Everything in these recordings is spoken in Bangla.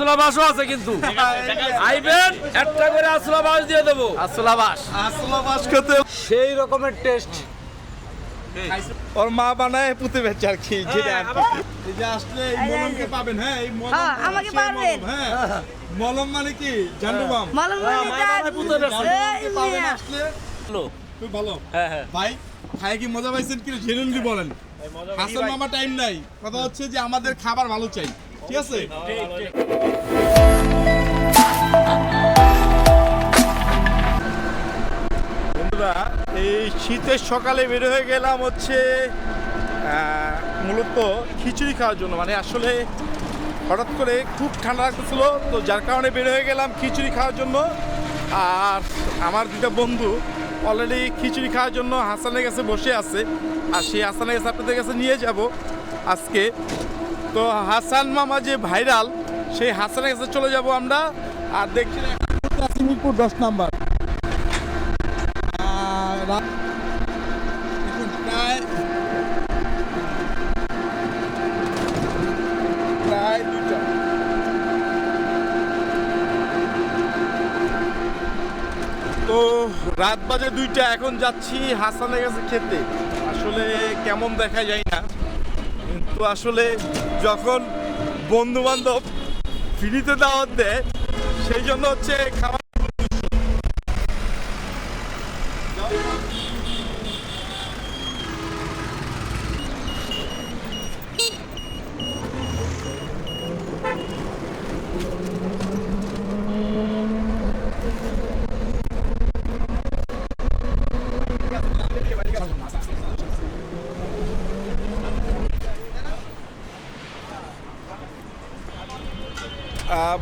আসলা বাসও আছে কিন্তু। আইবেন একটা করে আসলা বাস দিয়ে দেবো। আসলা বাস। আসলা বাস খেতে সেই রকমের টেস্ট। ওর মা বানায় পুঁতে বেচে আর কি যেটা আর কি। এই যে আসলে এই মলমকে পাবেন হ্যাঁ এই মলম আমাকে পাবেন। হ্যাঁ। মলম মানে কি? জানব বাম। মালুম হ্যাঁ, পুঁতে বেচে। পাবেন আসলে। হ্যালো। খুব ভালো। হ্যাঁ হ্যাঁ। ভাই কি মজা পাইছেন কি জেনুইনলি বলেন। হাসান মামা টাইম নাই। কথা হচ্ছে যে আমাদের খাবার ভালো চাই। ঠিক আছে? বন্ধুরা এই শীতের সকালে বের হয়ে গেলাম হচ্ছে মূলত খিচুড়ি খাওয়ার জন্য। মানে আসলে হঠাৎ করে খুব ঠান্ডা লাগতেছিল তো যার কারণে বের হয়ে গেলাম খিচুড়ি খাওয়ার জন্য। আর আমার দুটা বন্ধু অলরেডি খিচুড়ি খাওয়ার জন্য হাসানের কাছে বসে আছে আর সেই হাসানের কাছে আপনাদের কাছে নিয়ে যাব আজকে। তো হাসান মামা যে ভাইরাল, সেই হাসানের কাছে চলে যাব আমরা। আর দেখছি মিরপুর দশ নাম্বার। প্রায় প্রায় তো রাত বাজে দুইটা, এখন যাচ্ছি হাসানের কাছে খেতে। আসলে কেমন দেখা যায় না। কিন্তু আসলে যখন বন্ধু বান্ধব ফ্রিতে দাওয়াত দেয় সেই জন্য হচ্ছে খাবার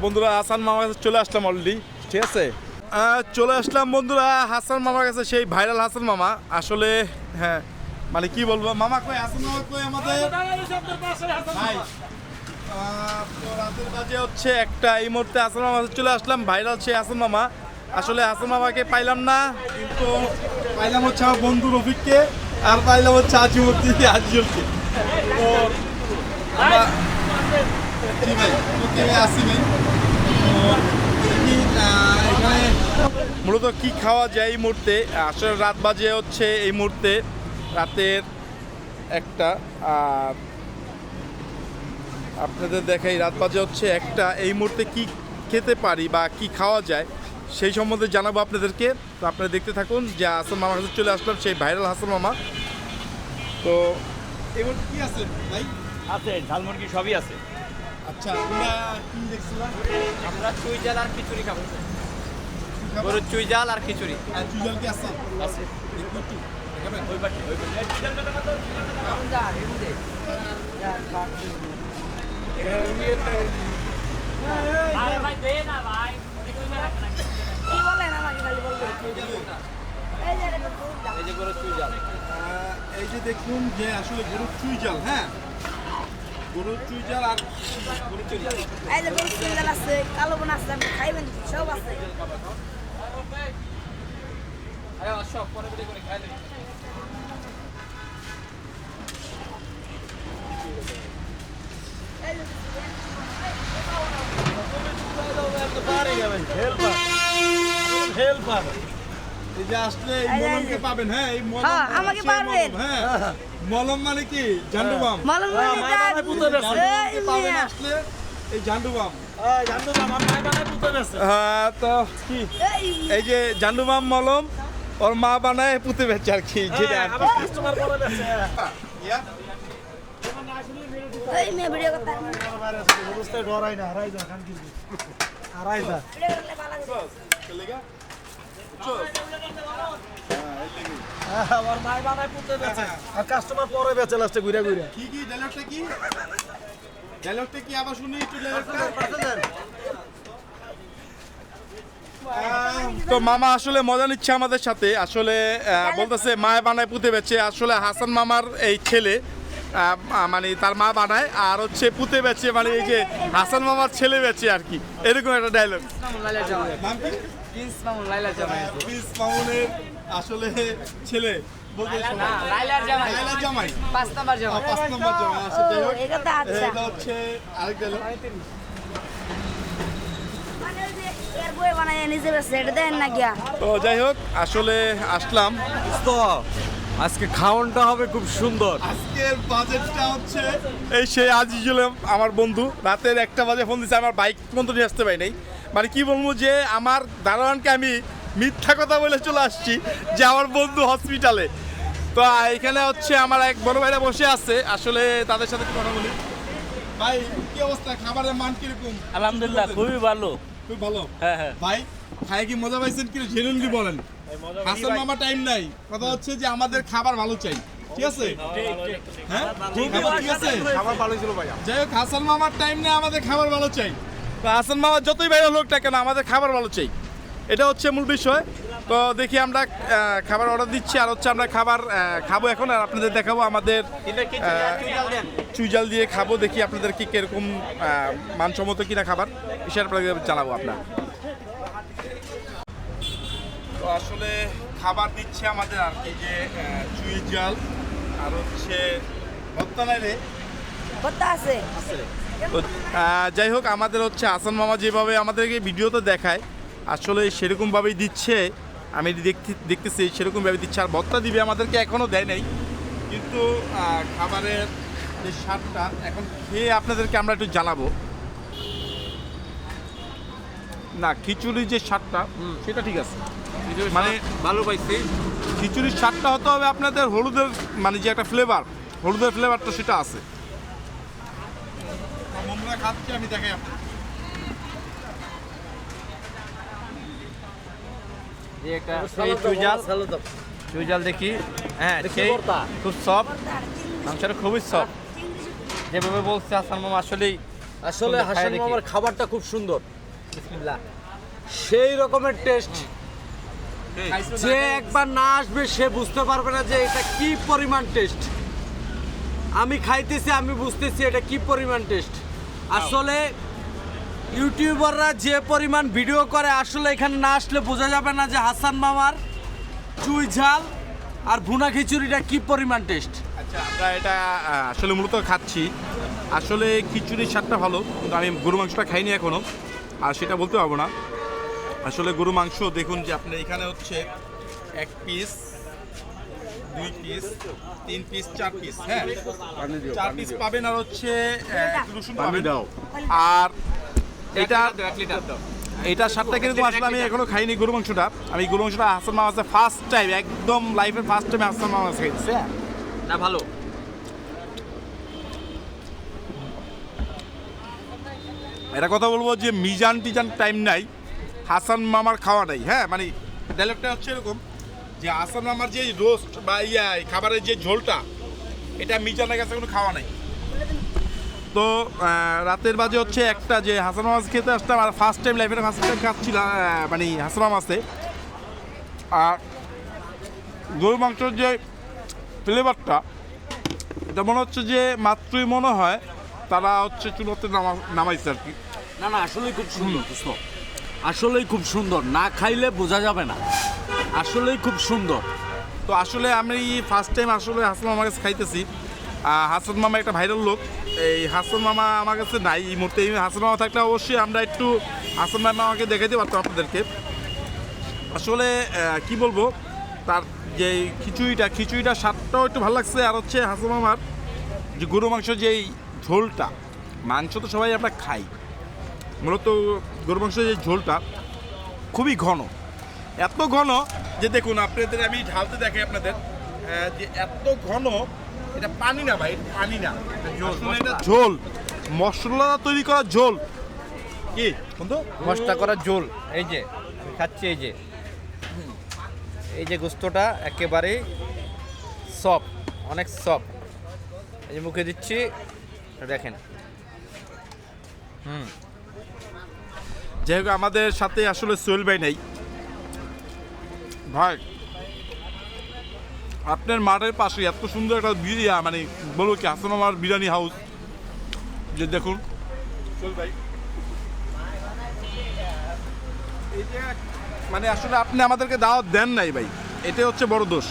বন্ধুরা, হাসান মামার কাছে চলে আসলাম অলরেডি ঠিক আছে? চলে আসলাম বন্ধুরা, হাসান মামার কাছে, সেই ভাইরাল হাসান মামা। আসলে হ্যাঁ মানে কি বলব, মামা কই, হাসান মামা কই আমাদের? হচ্ছে একটা, এই মুহূর্তে হাসান কাছে চলে আসলাম ভাইরাল সেই হাসান মামা। আসলে হাসান মামাকে পাইলাম না, কিন্তু পাইলাম হচ্ছে আমার বন্ধু রফিককে, আর পাইলাম হচ্ছে আজিমুদ্দি আজিজুলকে। তো আমরা এখানে মূলত কি খাওয়া যায় এই মুহূর্তে? আসলে রাত বাজে হচ্ছে এই মুহূর্তে, রাতের একটা, আর আপনাদের দেখাই রাত বাজে হচ্ছে একটা। এই মুহূর্তে কি খেতে পারি বা কি খাওয়া যায় সেই সম্বন্ধে জানাব আপনাদেরকে। তো আপনারা দেখতে থাকুন যে হাসান মামার কাছে চলে আসলাম, সেই ভাইরাল হাসান মামা। তো এবার কি আছে ভাই? আছে, ঝালমুরগি সবই আছে। আচ্ছা তোমরা কি দেখছিলাম? আমরা চুই জাল আর খিচুড়ি খাব। গরুর চুই জাল আর খিচুড়ি। আর কি আছে? আছে? ওই বাটি ওই বাটি এই যে গরুর চুই জাল। দেখুন যে আসলে গরুর চুইজাল হ্যাঁ? গরুর চুইজাল আর গরুর চুইজাল এই যে গরুর সিঙ্গেল আছে কালো বোন আছে আপনি খাইবেন? সব আছে। আরে সব পরে পরে করে খাই দিই এই যে এই যে আসলে এই এই যে- মলমকে পাবেন হ্যাঁ হ্যাঁ, আমাকে। মলম, হ্যাঁ। মলম মানে কি? জান্ডুবাম। মালুম মানে বানায় পুঁতে। এই পাবেন আসলে এই জান্ডুবাম। জানতো না আমার মায়ের বানায় পুঁতে বেচে। হ্যাঁ তো কি? এই যে জান্ডুবাম মলম ওর মা বানায় পুঁতে বেচে আর কি যেটা হ্যাঁ, আর আমার মায়ের বানায় পুঁতে বেচে। আর কাস্টমার পরে বেচে লাস্টে ঘুরে ঘুরে। কি কি ডায়লগটা কি? ডায়লগটা কি? আবার শুনি একটু ডায়লগটা তো মামা আসলে মজা নিচ্ছে আমাদের সাথে। আসলে বলতেছে মায় বানায় পুঁতে বেচে। আসলে হাসান মামার এই ছেলে মানে তার মা বানায় আর হচ্ছে পুঁতে বেচে মানে এই যে হাসান মামার ছেলে বেচে আর কি। এরকম একটা ডায়লগ প্রিন্স মামুন লাইলা জামাই। প্রিন্স মামুনের আসলে ছেলে। বলতে না লাইলার জামাই। পাঁচ নাম্বার জামাই। পাঁচ নম্বর জামাই আছে যাই হোক। এটা হচ্ছে আরেক তো যাই আসলে আসলাম। তো আজকে খাওয়ানটা হবে খুব সুন্দর। আজকের বাজেটটা হচ্ছে এই সেই আজিজুল আমার বন্ধু। রাতের একটা বাজে ফোন দিচ্ছে আমার বাইক পর্যন্ত নিয়ে আসতে পারি নাই। মানে কি বলব যে আমার দারোয়ানকে আমি মিথ্যা কথা বলে চলে আসছি যে আমার বন্ধু হসপিটালে। তো এখানে হচ্ছে আমার এক বড় ভাইরা বসে আছে। আসলে তাদের সাথে কথা বলি। ভাই কি অবস্থা? খাবারের মান কীরকম? আলহামদুলিল্লাহ খুবই ভালো। খুব ভালো? হ্যাঁ হ্যাঁ। ভাই খাই কি মজা পাইছেন কি জেনুইনলি বলেন। হাসান মামা টাইম নাই। কথা হচ্ছে যে আমাদের খাবার ভালো চাই। ঠিক আছে? হ্যাঁ? ঠিক আছে? খাবার ভালো ছিল ভাইয়া। যাই হোক হাসান মামার টাইম নেই আমাদের খাবার ভালো চাই। হাসান মামা যতই বাইরে হোক না কেন আমাদের খাবার ভালো চাই। এটা হচ্ছে মূল বিষয়। তো দেখি আমরা খাবার অর্ডার দিচ্ছি আর হচ্ছে আমরা খাবার খাব এখন আর আপনাদের দেখাবো আমাদের চুইজাল দিয়ে খাব দেখি আপনাদের কি কীরকম মানসম্মত কিনা খাবার। বিষয়ে আপনাদের জানাব আপনার। তো আসলে খাবার দিচ্ছে আমাদের আর কি যে চুইজাল আর হচ্ছে ভত্তা নাই রে। কথা আছে। আহ, যাই হোক আমাদের হচ্ছে আসান মামা যেভাবে আমাদেরকে ভিডিওতে দেখায় আসলে সেরকমভাবেই দিচ্ছে। আমি দেখতে দেখতেছি সেরকমভাবে দিচ্ছে। আর ভত্তা দিবে আমাদেরকে এখনও দেয় নাই। কিন্তু খাবারের যে স্বাদটা এখন খেয়ে আপনাদেরকে আমরা একটু জানাব। না খিচুড়ির যে স্বাদটা সেটা ঠিক আছে। মানে ভালো পাইছি। খিচুড়ির স্বাদটা হতে হবে আপনাদের হলুদের মানে যে একটা ফ্লেভার হলুদের ফ্লেভারটা সেটা আছে। খাচ্ছে আমি দেখাই আপনাদের। একটা সেই চুইজাল। চুইজাল দেখি। হ্যাঁ সেই খুব সফট মাংসটা খুবই সফট যেভাবে বলছে মামা আসলেই আসলে সুন্দর, হাসান মামার খাবারটা খুব সুন্দর। সেই রকমের টেস্ট যে একবার না আসবে সে বুঝতে পারবে না যে এটা কি পরিমাণ টেস্ট আমি খাইতেছি আমি বুঝতেছি এটা কি পরিমাণ টেস্ট আসলে ইউটিউবাররা যে পরিমাণ ভিডিও করে, আসলে এখানে না আসলে বোঝা যাবে না যে হাসান মামার চুই ঝাল আর ভুনা খিচুড়িটা কি পরিমাণ টেস্ট আচ্ছা আমরা এটা আসলে মূলত খাচ্ছি। আসলে খিচুড়ির স্বাদটা ভালো, কিন্তু আমি গরু মাংসটা খাইনি এখনও আর সেটা বলতে পারব না। আসলে গরু মাংস, দেখুন যে আপনার এখানে হচ্ছে এক পিস দুই পিস তিন পিস চার পিস হ্যাঁ? চার পিস পাবেন আর হচ্ছে রসুন পাবেন। আর এটা এটা স্বাদটা কীরকম আসলে আমি এখনও খাইনি গরু মাংসটা। আমি গরু মাংসটা হাসান মামা ফার্স্ট টাইম একদম লাইফের ফার্স্ট টাইম হাসান মামা খাইতেছে হ্যাঁ? না ভালো। এটা কথা বলব যে মিজান টিজান টাইম নাই হাসান মামার খাওয়া নাই হ্যাঁ? মানে ডায়লগটা হচ্ছে এরকম। যে হাসান আমার যে রোস্ট বা ইয়া খাবারের যে ঝোলটা এটা মিজানের কাছে কোনো খাওয়া নাই। তো রাতের বাজে হচ্ছে একটা যে হাসান মাছ খেতে আসতাম আর ফার্স্ট টাইম লাইফের ফার্স্ট টাইম আহ, মানে হাসান মাছে আর গরু মাংসের যে ফ্লেভারটা এটা মনে হচ্ছে যে মাত্রই মনে হয় তারা হচ্ছে চুলোতে নামা নামাইছে আর কি। না না আসলেই খুব সুন্দর আসলেই খুব সুন্দর না খাইলে বোঝা যাবে না। আসলেই খুব সুন্দর। তো আসলে আমি ফার্স্ট টাইম আসলে হাসান মামার কাছে খাইতেছি। হাসান মামা একটা ভাইরাল লোক। এই হাসান মামা আমার কাছে নাই এই মুহূর্তে। হাসান মামা থাকলে অবশ্যই আমরা একটু হাসান মামাকে দেখাইতে পারতাম আপনাদেরকে। আসলে কি বলব? তার যে খিচুড়িটা, খিচুড়িটার স্বাদটাও একটু ভালো লাগছে। আর হচ্ছে হাসান মামার যে গরু মাংস যেই ঝোলটা, মাংস তো সবাই আমরা খাই। মূলত গরু মাংসের যে ঝোলটা খুবই ঘন। এত ঘন যে দেখুন আপনাদের আমি ঢালতে দেখাই আপনাদের যে এত ঘন এটা পানি না ভাই এটা পানি না। এটা ঝোল মশলা। তৈরি করা ঝোল। কি বন্ধু? মশলা করা ঝোল এই যে খাচ্ছি এই যে। এই যে গোস্তটা একেবারে সফট অনেক সফট। এই যে মুখে দিচ্ছি দেখেন। যাই হোক আমাদের সাথে আসলে সোহেল ভাই নেই। ভাই, আপনার মাঠের পাশে এত সুন্দর একটা বিরিয়া মানে বলব কি, হাসান আমার বিরিয়ানি হাউস যে দেখুন। সোহেল ভাই। মানে আসলে আপনি আমাদেরকে দাওয়াত দেন নাই ভাই। এটাই হচ্ছে বড় দোষ।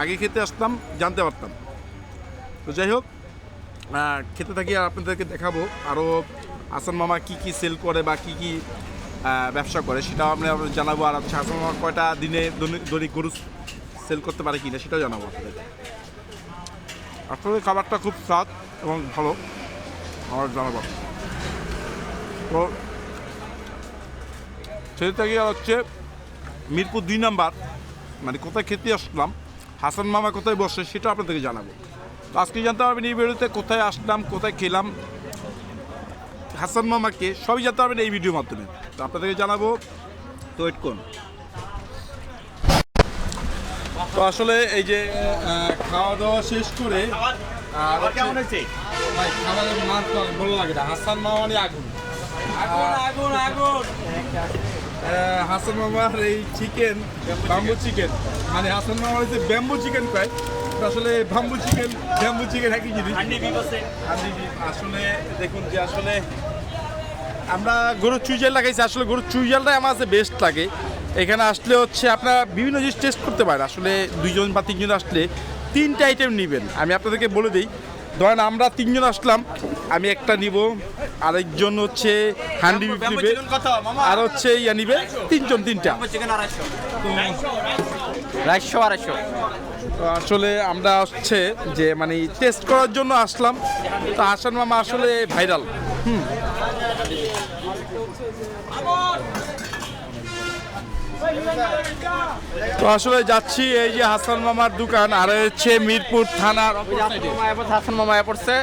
আগে খেতে আসতাম, জানতে পারতাম। তো যাই হোক খেতে থাকি আর আপনাদেরকে দেখাবো আরও আসান মামা কি কি সেল করে বা কি কি ব্যবসা করে, সেটাও আমরা জানাব আর হচ্ছে হাসান মামা কয়টা দিনে দৈনিক- গরু সেল করতে পারে কিনা সেটাও জানাব আপনাদের। আসলে খাবারটা খুব স্বাদ এবং ভালো, আমার জানাব। তো সেই থেকে হচ্ছে মিরপুর দুই নাম্বার মানে কোথায় খেতে আসলাম, হাসান মামা কোথায় বসে সেটা আপনাদেরকে জানাব। তো আজকে জানতে পারবেন এই ভিডিওতে কোথায় আসলাম, কোথায় খেলাম হাসান মামাকে সবই জানতে পারবেন এই ভিডিওর মাধ্যমে। তো আপনাদেরকে জানাব তো ওয়েট করুন তো আসলে এই যে খাওয়া দাওয়া শেষ করে ভাই, খাবারের মান তো ভালো লাগে না। হাসান মামা মানে আগুন। আগুন আগুন হাসান মামার এই চিকেন বাম্বু চিকেন মানে হাসান মামার যে ব্যাম্বু চিকেন ওটা আসলে বাম্বু চিকেন ব্যাম্বু চিকেন একই জিনিস। আসলে দেখুন যে আসলে আমরা গরুর চুইজাল লাগাইছি আসলে গরুর চুইজালটাই আমার কাছে বেস্ট লাগে। এখানে আসলে হচ্ছে আপনারা বিভিন্ন জিনিস টেস্ট করতে পারেন। আসলে দুইজন বা তিনজন আসলে তিনটা আইটেম নেবেন। আমি আপনাদেরকে বলে দিই ধরেন আমরা তিনজন আসলাম আমি একটা নিব আরেকজন হচ্ছে হান্ডি বিফ নিবে আর হচ্ছে ইয়া নিবে তিনজন তিনটা। রাইশো আড়াইশো। তো আসলে আমরা হচ্ছে যে মানে টেস্ট করার জন্য আসলাম। তো হাসান মামা আসলে ভাইরাল হুম। তো আসলে যাচ্ছি এই যে হাসান মামার দোকান আর হচ্ছে মিরপুর থানার হাসান মামা পড়ছে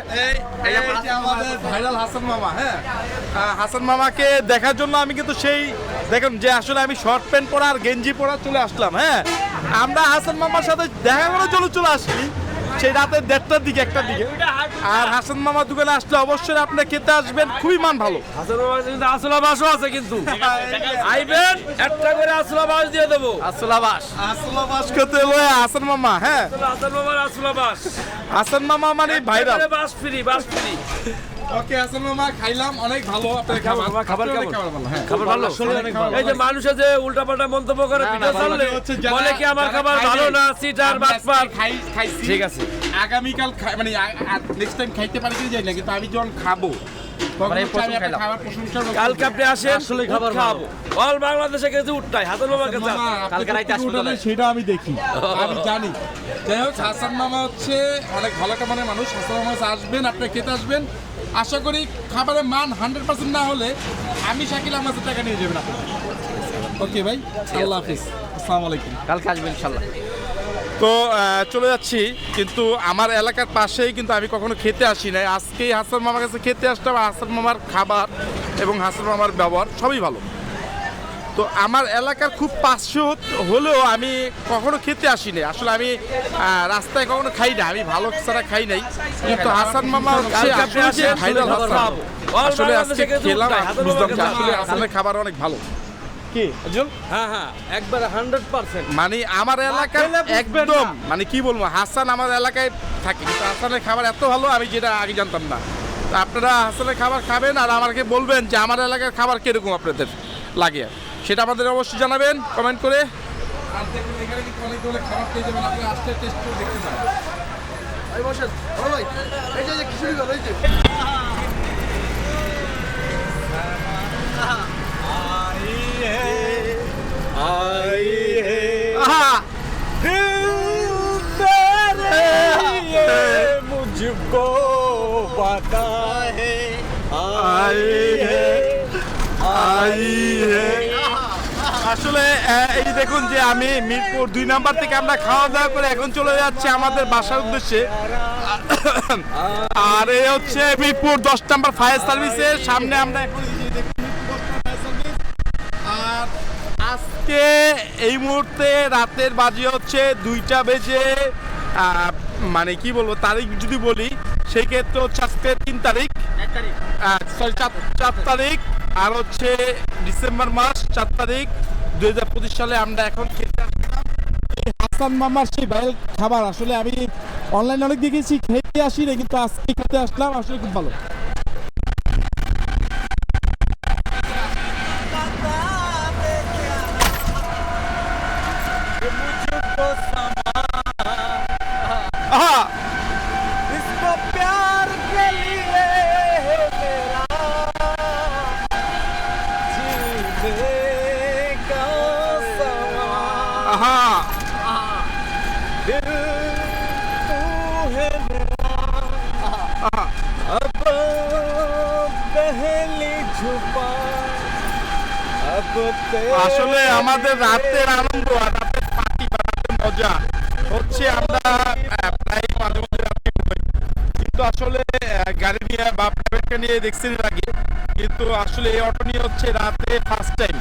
ভাইরাল হাসান মামা হ্যাঁ। হাসান মামাকে দেখার জন্য আমি কিন্তু সেই দেখুন যে আসলে আমি শর্ট প্যান্ট পরা আর গেঞ্জি পরা চলে আসলাম হ্যাঁ। আমরা হাসান মামার সাথে দেখা করে চলে চলে আসছি সেই রাতে দেড়টার দিকে একটার দিকে। আর হাসান মামার দোকানে আসলে অবশ্যই আপনি খেতে আসবেন খুবই মান ভালো। আসলা বাসও আছে কিন্তু। আইবেন একটা করে আসলা বাস দিয়ে দেবো। আসলাবাস আসলা বাস খেতে লয়ে হাসান মামা হ্যাঁ। হাসান বাবার আসলা বাস। হাসান মামা মানে ভাইরাল। বাস ফ্রি বাস ফ্রি ওকে মামা খাইলাম অনেক ভালো আপনার খাবার খাবার। কেমন? হ্যাঁ। খাবার ভালো? এই যে মানুষে যে উল্টাপাল্টা মন্তব্য করে ভিডিও চাললে বলে কি আমার খাবার ভালো না সিটার বাটপার খাই খাইছি। ঠিক আছে। আগামীকাল মানে নেক্সট টাইম খাইতে পারি কি যাই না কিন্তু আমি যখন খাব মানে। কালকে আপনি আসেন আসলে খাবার খাব। অল বাংলাদেশে কাছে কালকে রাইতে তাহলে। সেটা আমি দেখি। আমি জানি। যাই হোক হাসান মামা হচ্ছে অনেক ভালো একটা মানে মানুষ। হাসান মামা আসবেন আপনি খেতে আসবেন। আশা করি খাবারের মান হান্ড্রেড পার্সেন্ট না হলে আমি শাকিল আমার টাকা নিয়ে যাবেন ওকে ভাই আল্লাহ হাফিজ। আসসালামু আলাইকুম। কালকে আসবেন ইনশাল্লাহ তো চলে যাচ্ছি কিন্তু আমার এলাকার পাশেই কিন্তু আমি কখনো খেতে আসি নাই। আজকেই হাসান মামার কাছে খেতে আসতাম হাসান মামার খাবার এবং হাসান মামার ব্যবহার সবই ভালো। তো আমার এলাকার খুব পাঁচশো হলেও আমি কখনো খেতে আসিনি। আসলে আমি রাস্তায় কখনো খাই না। আমি ভালো ছাড়া খাই নাই। কিন্তু হাসান মামা হচ্ছে আসলে যে ভাইরাল খাবার হাসান আসলে আজকে খেলাম আসলে হাসানের খাবার অনেক ভালো। কি? হ্যাঁ হ্যাঁ একবারে হান্ড্রেড পার্সেন্ট মানে আমার এলাকায় একদম মানে কি বলব হাসান আমার এলাকায় থাকে কিন্তু হাসানের খাবার এত ভালো আমি যেটা আগে জানতাম না। তো আপনারা হাসানের খাবার খাবেন আর আমাকে বলবেন যে আমার এলাকার খাবার কীরকম আপনাদের লাগে সেটা আমাদের অবশ্যই জানাবেন কমেন্ট করে আর দেখুন এখানে কিন্তু অনেকগুলো খাবার পেয়ে যাবেন আপনি আসতে টেস্ট করে দেখতে পারেন আহা मुझको पता है আসলে এই দেখুন যে আমি মিরপুর দুই নাম্বার থেকে আমরা খাওয়া দাওয়া করে এখন চলে যাচ্ছি আমাদের বাসার উদ্দেশ্যে। আর এই হচ্ছে মিরপুর দশ নাম্বার ফায়ার সার্ভিসের সামনে আমরা এখন এই যে দেখুন মিরপুর 10 নাম্বার ফায়ার সার্ভিস। আর আজকে এই মুহূর্তে রাতের বাজে হচ্ছে দুইটা বেজে মানে কি বলব তারিখ যদি বলি সেই ক্ষেত্রে হচ্ছে আজকে তিন তারিখ। সরি চার চার তারিখ আর হচ্ছে ডিসেম্বর মাস চার তারিখ। দুই হাজার পঁচিশ সালে আমরা এখন খেতে আসলাম। হাসান মামার সেই ভাইরাল খাবার আসলে আমি অনলাইনে অনেক দেখেছি খেতে আসি না কিন্তু আজকে খেতে আসলাম আসলে খুব ভালো। আহা আসলে আমাদের রাতের আনন্দ আর রাতের পার্টি বা রাতের মজা হচ্ছে আমরা প্রায় মাঝে মাঝে রাতে ঘুমাই। কিন্তু আসলে গাড়ি নিয়ে বা প্রাইভেটটা নিয়ে দেখছি আগে, কিন্তু আসলে এই অটো নিয়ে হচ্ছে রাতে ফার্স্ট টাইম